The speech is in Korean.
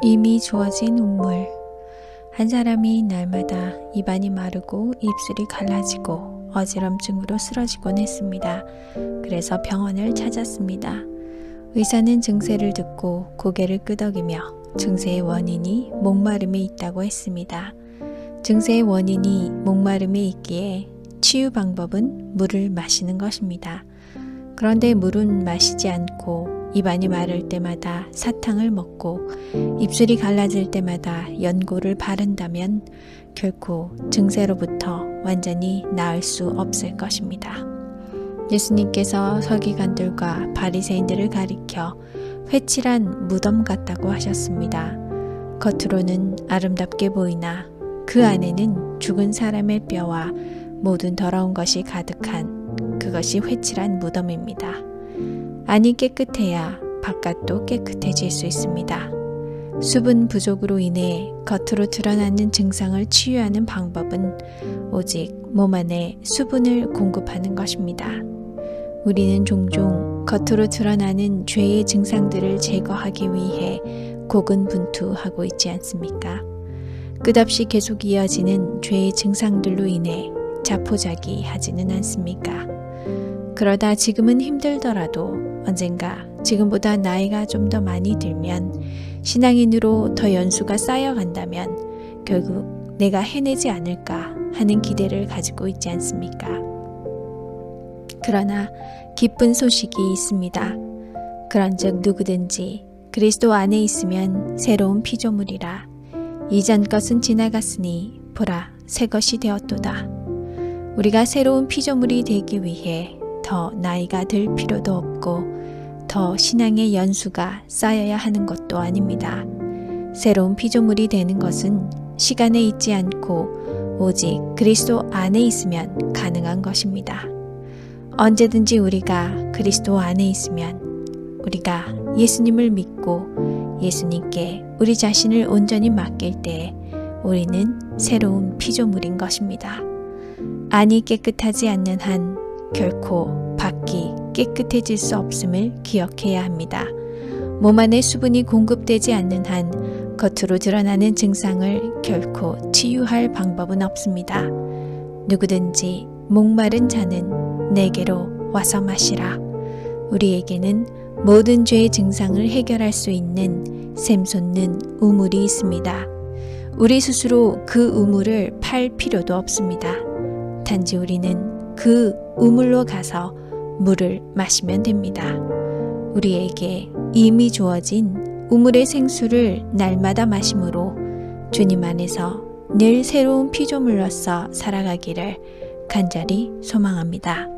이미 주어진 운물. 한 사람이 날마다 입안이 마르고 입술이 갈라지고 어지럼증으로 쓰러지곤 했습니다. 그래서 병원을 찾았습니다. 의사는 증세를 듣고 고개를 끄덕이며 증세의 원인이 목마름에 있다고 했습니다. 증세의 원인이 목마름에 있기에 치유 방법은 물을 마시는 것입니다. 그런데 물은 마시지 않고 입안이 마를 때마다 사탕을 먹고 입술이 갈라질 때마다 연고를 바른다면 결코 증세로부터 완전히 나을 수 없을 것입니다. 예수님께서 서기관들과 바리새인들을 가리켜 회칠한 무덤 같다고 하셨습니다. 겉으로는 아름답게 보이나 그 안에는 죽은 사람의 뼈와 모든 더러운 것이 가득한 그것이 회칠한 무덤입니다. 안이 깨끗해야 바깥도 깨끗해질 수 있습니다. 수분 부족으로 인해 겉으로 드러나는 증상을 치유하는 방법은 오직 몸 안에 수분을 공급하는 것입니다. 우리는 종종 겉으로 드러나는 죄의 증상들을 제거하기 위해 고군분투하고 있지 않습니까? 끝없이 계속 이어지는 죄의 증상들로 인해 자포자기 하지는 않습니까? 그러다 지금은 힘들더라도 언젠가 지금보다 나이가 좀 더 많이 들면 신앙인으로 더 연수가 쌓여간다면 결국 내가 해내지 않을까 하는 기대를 가지고 있지 않습니까? 그러나 기쁜 소식이 있습니다. 그런즉 누구든지 그리스도 안에 있으면 새로운 피조물이라 이전 것은 지나갔으니 보라 새 것이 되었도다. 우리가 새로운 피조물이 되기 위해 더 나이가 들 필요도 없고 더 신앙의 연수가 쌓여야 하는 것도 아닙니다. 새로운 피조물이 되는 것은 시간에 있지 않고 오직 그리스도 안에 있으면 가능한 것입니다. 언제든지 우리가 그리스도 안에 있으면 우리가 예수님을 믿고 예수님께 우리 자신을 온전히 맡길 때 우리는 새로운 피조물인 것입니다. 안이 깨끗하지 않는 한 결코 밖이 깨끗해질 수 없음을 기억해야 합니다. 몸 안에 수분이 공급되지 않는 한 겉으로 드러나는 증상을 결코 치유할 방법은 없습니다. 누구든지 목마른 자는 내게로 와서 마시라. 우리에게는 모든 죄의 증상을 해결할 수 있는 샘솟는 우물이 있습니다. 우리 스스로 그 우물을 팔 필요도 없습니다. 단지 우리는 그 우물로 가서 물을 마시면 됩니다. 우리에게 이미 주어진 우물의 생수를 날마다 마심으로 주님 안에서 늘 새로운 피조물로서 살아가기를 간절히 소망합니다.